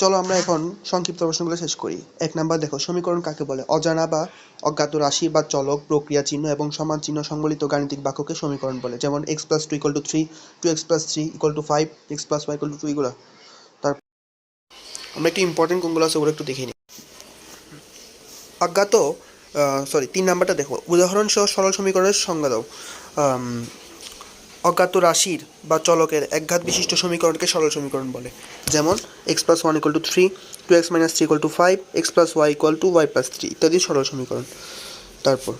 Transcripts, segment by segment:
চলো আমরা এখন সংক্ষিপ্ত প্রশ্নগুলো শেষ করি। এক নাম্বার, দেখো, সমীকরণ কাকে বলে? অজানা বা অজ্ঞাত রাশি বা চলক, প্রক্রিয়া চিহ্ন এবং সমান চিহ্ন সংবলিত গাণিতিক বাক্যকে সমীকরণ বলে। যেমন x plus two equal to three two x plus three equal to five x plus y equal to two এগুলো। তার আমরা একটু ইম্পর্টেন্ট কোনগুলো আছে ওগুলো একটু দেখে নিই। অজ্ঞাত সরি তিন নাম্বারটা দেখো। উদাহরণ সহ সরল সমীকরণের সংজ্ঞা দাও। অজ্ঞাত রাশির বা চলকের একঘাত বিশিষ্ট সমীকরণকে সরল সমীকরণ বলে। যেমন x plus one equal to three two x minus three equal to five x plus y equal to y plus three ইত্যাদি সরল সমীকরণ। তারপর,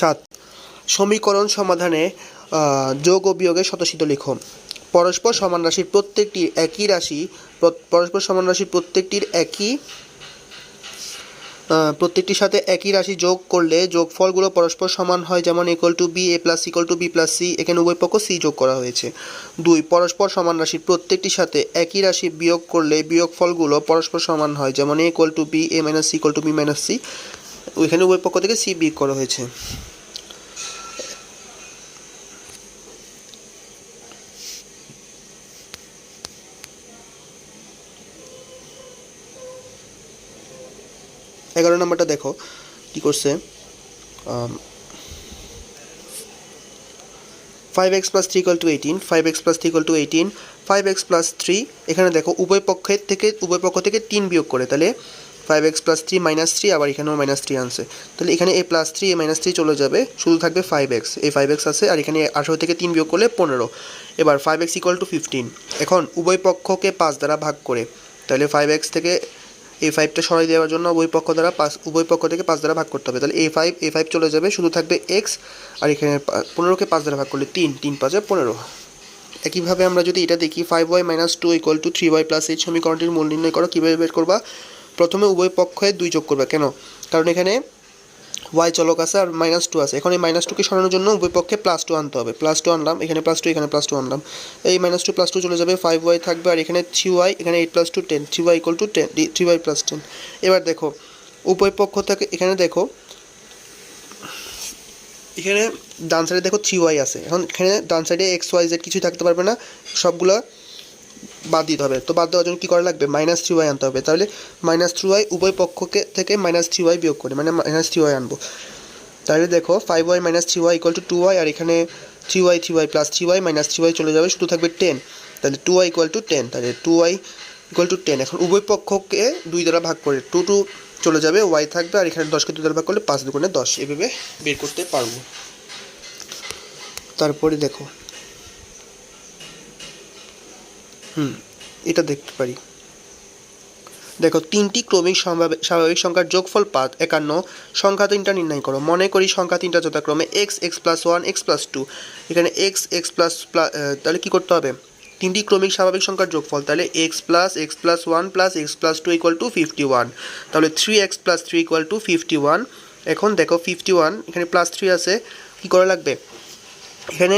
সাত, সমীকরণ সমাধানে যোগ ও বিয়োগের শতশীত লিখো পরস্পর সমান রাশির প্রত্যেকটি একই রাশি পরস্পর সমান রাশির প্রত্যেকটির একই প্রত্যেকটির সাথে একই রাশি যোগ করলে যোগফলগুলো পরস্পর সমান হয়, যেমন equal to b a plus equal to b plus c এখানে উভয় পক্ষ সি যোগ করা হয়েছে। দুই, পরস্পর সমান রাশির প্রত্যেকটির সাথে একই রাশি বিয়োগ করলে বিয়োগফলগুলো পরস্পর সমান হয়, যেমন a equal to b a minus c equal to b minus c ওইখানে উভয় পক্ষ থেকে সি বিয়োগ করা হয়েছে। এগারো নম্বরটা দেখো, কি করছে? Five x plus three equal to eighteen five x plus three equal to eighteen five x plus three এখানে দেখো উভয় পক্ষের থেকে, উভয় পক্ষ থেকে তিন বিয়োগ করে, তাহলে five x plus three minus three আবার এখানেও মাইনাস থ্রি আনছে। তাহলে এখানে এ প্লাস থ্রি এ মাইনাস থ্রি চলে যাবে, শুধু থাকবে ফাইভ এক্স এই ফাইভ এক্স আছে, আর এখানে আঠারো থেকে তিন বিয়োগ করলে পনেরো। এবার five x equal to fifteen এখন উভয় পক্ষকে পাঁচ দ্বারা ভাগ করে, তাহলে ফাইভ এক্স থেকে এই ফাইভটা সরাই দেওয়ার জন্য উভয় পক্ষ দ্বারা পাঁচ, উভয় পক্ষ থেকে পাঁচ দ্বারা ভাগ করতে হবে। তাহলে এ ফাইভ এ ফাইভ চলে যাবে, শুধু থাকবে এক্স আর এখানে পনেরোকে পাঁচ দ্বারা ভাগ করলে তিন তিন পাঁচে পনেরো। একইভাবে আমরা যদি এটা দেখি five y minus two equal to three y plus এই সমীকরণটির মূল নির্ণয় করো, কীভাবে বের করবা? প্রথমে উভয় পক্ষে দুই যোগ করবে। কেন? কারণ এখানে ওয়াই চলক আছে আর মাইনাস টু আছে। এখন এই মাইনাস টুকে সরানোর জন্য উভয় পক্ষে প্লাস টু আনতে হবে। প্লাস টু আনলাম, এখানে প্লাস টু এখানে প্লাস টু আনলাম। এই মাইনাস টু প্লাস টু চলে যাবে ফাইভ ওয়াই থাকবে আর এখানে থ্রি ওয়াই এখানে eight plus two ten three y equal to ten three y plus ten এবার দেখো, উভয় পক্ষ থেকে এখানে দেখো, এখানে ডান সাইডে দেখো থ্রি ওয়াই আছে। এখন এখানে ডান সাইডে এক্স ওয়াই জেড কিছুই থাকতে পারবে না। সবগুলো বাদ দিতে হবে। তো বাদ দেওয়ার জন্য কী করা লাগবে? মাইনাস থ্রি ওয়াই আনতে হবে। তাহলে মাইনাস থ্রি ওয়াই উভয় পক্ষকে থেকে মাইনাস থ্রি ওয়াই বিয়োগ করে মানে মাইনাস থ্রি ওয়াই আনব। তাহলে দেখো five y minus three y equal to two y আর এখানে three y three y plus three y minus three y চলে যাবে, শুধু থাকবে টেন তাহলে two y equal to ten তাহলে two y equal to ten এখন উভয় পক্ষকে দুই দ্বারা ভাগ করে টু টু চলে যাবে ওয়াই থাকবে, আর এখানে দশকে দুই দ্বারা ভাগ করলে পাঁচ দুগুণে দশ। এভাবে বের করতে পারব। তারপরে দেখো হুম, এটা দেখতে পারি। দেখো, তিনটি ক্রমিক স্বাভাবিক সংখ্যার যোগফল পাঁচ একান্ন। সংখ্যা তিনটা নির্ণয় করো। মনে করি সংখ্যা তিনটা যথাক্রমে x x plus one x plus two এখানে এক্স এক্স প্লাস তাহলে কী করতে হবে? তিনটি ক্রমিক স্বাভাবিক সংখ্যার যোগফল, তাহলে x plus x plus one plus x plus two equal to fifty one তাহলে three x plus three equal to fifty one এখন দেখো ফিফটি ওয়ান এখানে প্লাস থ্রি আছে। কী করা লাগবে? এখানে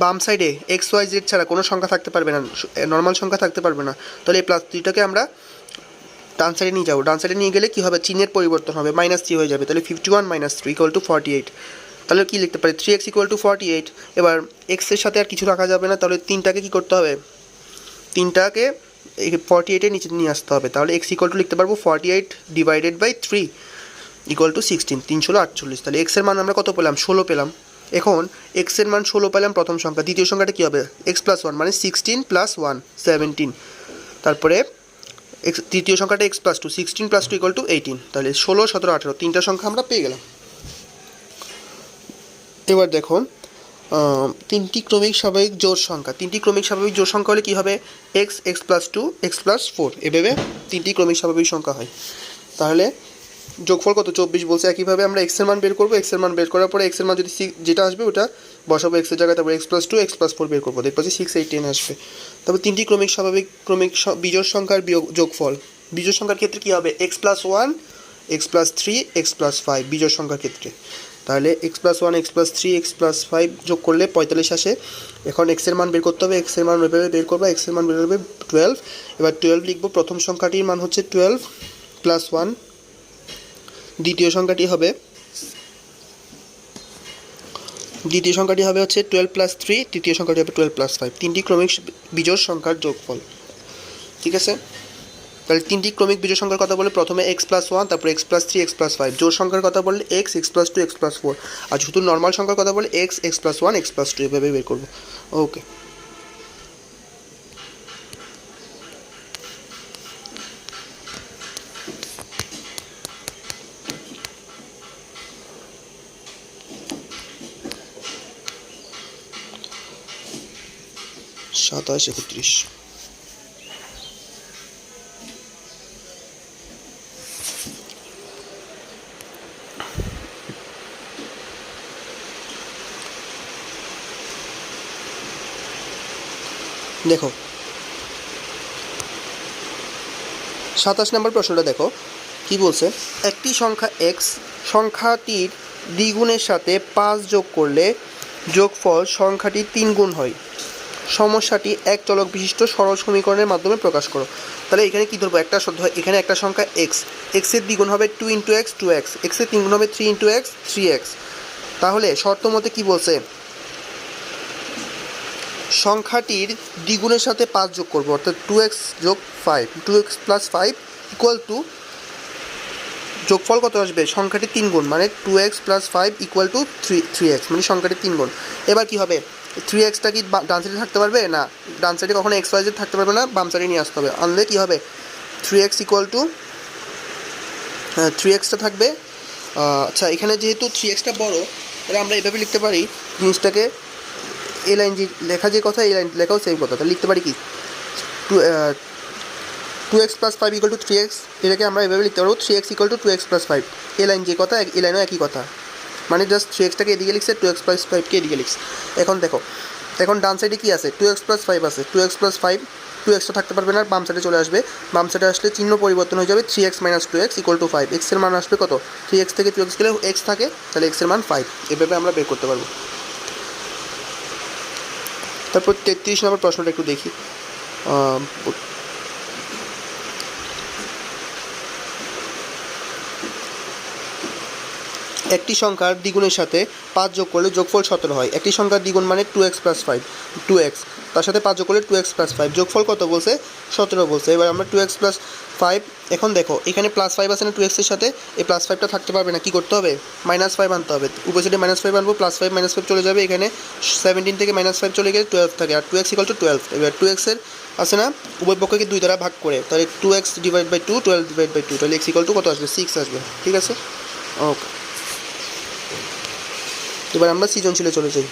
বাম সাইডে এক্স ওয়াই জেড ছাড়া কোনো সংখ্যা থাকতে পারবে না নর্মাল সংখ্যা থাকতে পারবে না। তাহলে এই প্লাস থ্রিটাকে আমরা ডান সাইডে নিয়ে যাব। ডান সাইডে নিয়ে গেলে কী হবে? চিহ্নের পরিবর্তন হবে মাইনাস থ্রি হয়ে যাবে। তাহলে fifty one minus three equal to forty eight তাহলে কী লিখতে পারি? Three x equal to forty eight এবার এক্সের সাথে আর কিছু রাখা যাবে না, তাহলে তিনটাকে কী করতে হবে? তিনটাকে ফর্টি এইটের নিচে নিয়ে আসতে হবে। তাহলে এক্স ইকুয়াল টু লিখতে পারব forty eight divided by three equal to sixteen তিনশো আটচল্লিশ। তাহলে এক্সের মান আমরা কত পেলাম? ষোলো পেলাম। এখন এক্সের মান ষোলো পেলাম প্রথম সংখ্যা। দ্বিতীয় সংখ্যাটা কী হবে? এক্স প্লাস ওয়ান মানে সিক্সটিন প্লাস ওয়ান সেভেন্টিন তারপরে এক্স তৃতীয় সংখ্যাটা x plus two sixteen plus two equal to eighteen তাহলে ষোলো, সতেরো, আঠেরো, তিনটা সংখ্যা আমরা পেয়ে গেলাম। এবার দেখো তিনটি ক্রমিক স্বাভাবিক জোড় সংখ্যা। তিনটি ক্রমিক স্বাভাবিক জোড় সংখ্যা হলে কী হবে? X x plus two x plus four এভাবে তিনটি ক্রমিক স্বাভাবিক সংখ্যা হয়। তাহলে যোগফল কত? চব্বিশ বলছে। একইভাবে আমরা এক্সের মান বের করব। এক্সের মান বের করার পরে এক্সের মান যদি যেটা আসবে ওটা বসাবো এক্সের জায়গায়, তারপর x plus two x plus four বের করব। দেখব যে সিক্স এইট টেন আসবে। তারপর তিনটি ক্রমিক স্বাভাবিক, ক্রমিক বিজোড় সংখ্যার বিয়োগ যোগফল। বিজোড় সংখ্যার ক্ষেত্রে কী হবে? X plus one x plus three x plus five বিজোড় সংখ্যার ক্ষেত্রে। তাহলে x plus one x plus three x plus five যোগ করলে পঁয়তাল্লিশ আসে। এখন এক্সের মান বের করতে হবে। এক্সের মান ওইভাবে বের করব। এক্সের মান বের হবে টুয়েলভ এবার টুয়েলভ লিখব। প্রথম সংখ্যাটির মান হচ্ছে টুয়েলভ প্লাস ওয়ান দ্বিতীয় সংখ্যাটি হবে, দ্বিতীয় সংখ্যাটি হবে হচ্ছে টুয়েলভ প্লাস থ্রি তৃতীয় সংখ্যাটি হবে টুয়েলভ প্লাস ফাইভ তিনটি ক্রমিক বিজোড় সংখ্যার যোগফল, ঠিক আছে? তাহলে তিনটি ক্রমিক বিজোড় সংখ্যার কথা বলে প্রথমে এক্স প্লাস ওয়ান তারপর x plus three x plus five জোড় সংখ্যার কথা বললে x x plus two x plus four আর শুধু নর্মাল সংখ্যার কথা বলে x x plus one x plus two এভাবে বের করব। ওকে সাতাশ, একত্রিশ। দেখো, সাতাশ নম্বর প্রশ্নটা দেখো, কি বলছে? একটি সংখ্যা এক্স সংখ্যাটির দ্বিগুণের সাথে পাঁচ যোগ করলে যোগফল সংখ্যাটি তিন গুণ হয়। সমস্যাটি এক চলক বিশিষ্ট সরল সমীকরণের মাধ্যমে প্রকাশ করো। তাহলে এখানে কী ধরবো? একটা এখানে একটা সংখ্যা এক্স এক্সের দ্বিগুণ হবে two into x two x এক্সের তিনগুণ হবে three into x three x তাহলে শর্ত মতে কী বলছে? সংখ্যাটির দ্বিগুণের সাথে পাঁচ যোগ করব, অর্থাৎ টু এক্স যোগ five two x plus five equal to যোগফল কত আসবে? সংখ্যাটি তিন গুণ মানে two x plus five equal to three three x মানে সংখ্যাটি তিন গুণ এবার কি হবে? থ্রি এক্সটা কি ডান সাইডে থাকতে পারবে? না। ডান সাইডে কখনো এক্স ওয়াইজে থাকতে পারবে না, বাম সাইডে নিয়ে আসতে হবে। আনলে কী হবে? Three x equal to three extra থাকবে। আচ্ছা এখানে যেহেতু থ্রি এক্সটা বড়ো, তাহলে আমরা এভাবে লিখতে পারি, জিনিসটাকে এই লাইন যে লেখা যে কথা এই লাইন লেখাও সেম কথা। তাহলে লিখতে পারি কি? Two two x plus five equal to three x এটাকে আমরা এভাবে লিখতে পারব three x equal to two x plus five এই লাইন যে কথা এই লাইনও একই কথা। মানে জাস্ট থ্রি এক্সটাকে এদিকে লিখছে টু এক্স প্লাস ফাইভকে এদিকে লিখছে। এখন দেখো, এখন ডান সাইডে কী আছে? টু এক্স প্লাস ফাইভ আছে। Two x plus five two extra থাকতে পারবে না বাম সাইডে চলে আসবে। বাম সাইডে আসলে চিহ্ন পরিবর্তন হয়ে যাবে three x minus two x equal to five এক্সের মান আসবে কত? থ্রি এক্স থেকে টু এক্স গেলে এক্স থাকে, তাহলে এক্সের মান ফাইভ এভাবে আমরা বের করতে পারব। তারপর তেত্রিশ নম্বর প্রশ্নটা একটু দেখি। একটি সংখ্যার দ্বিগুণের সাথে পাঁচ যোগ করলে যোগফল সতেরো হয়। একটি সংখ্যার দ্বিগুণ মানে two x plus five two x তার সাথে পাঁচ যোগ করলে টু এক্স প্লাস ফাইভ যোগফল কত বলছে? সতেরো বলছে। এবার আমরা টু এক্স প্লাস ফাইভ এখন দেখো, এখানে প্লাস ফাইভ আছে না টু এক্সের সাথে? এই প্লাস ফাইভটা থাকতে পারবে না, কী করতে হবে? মাইনাস ফাইভ আনতে হবে। উপর সাইডে মাইনাস ফাইভ আনব প্লাস ফাইভ মাইনাস ফাইভ চলে যাবে। এখানে সেভেন্টিন থেকে মাইনাস ফাইভ চলে গেলে টুয়েলভ থাকে, আর two x equal to twelve এবার টু এক্সের আছে না? উভয় পক্ষকে দুই দ্বারা ভাগ করে, তাহলে two x divide by two twelve divide by two তাহলে এক্স ইকাল টু কত আসবে? সিক্স আসবে। ঠিক আছে? ওকে এবার আমরা সৃজনশীলে চলে যাই।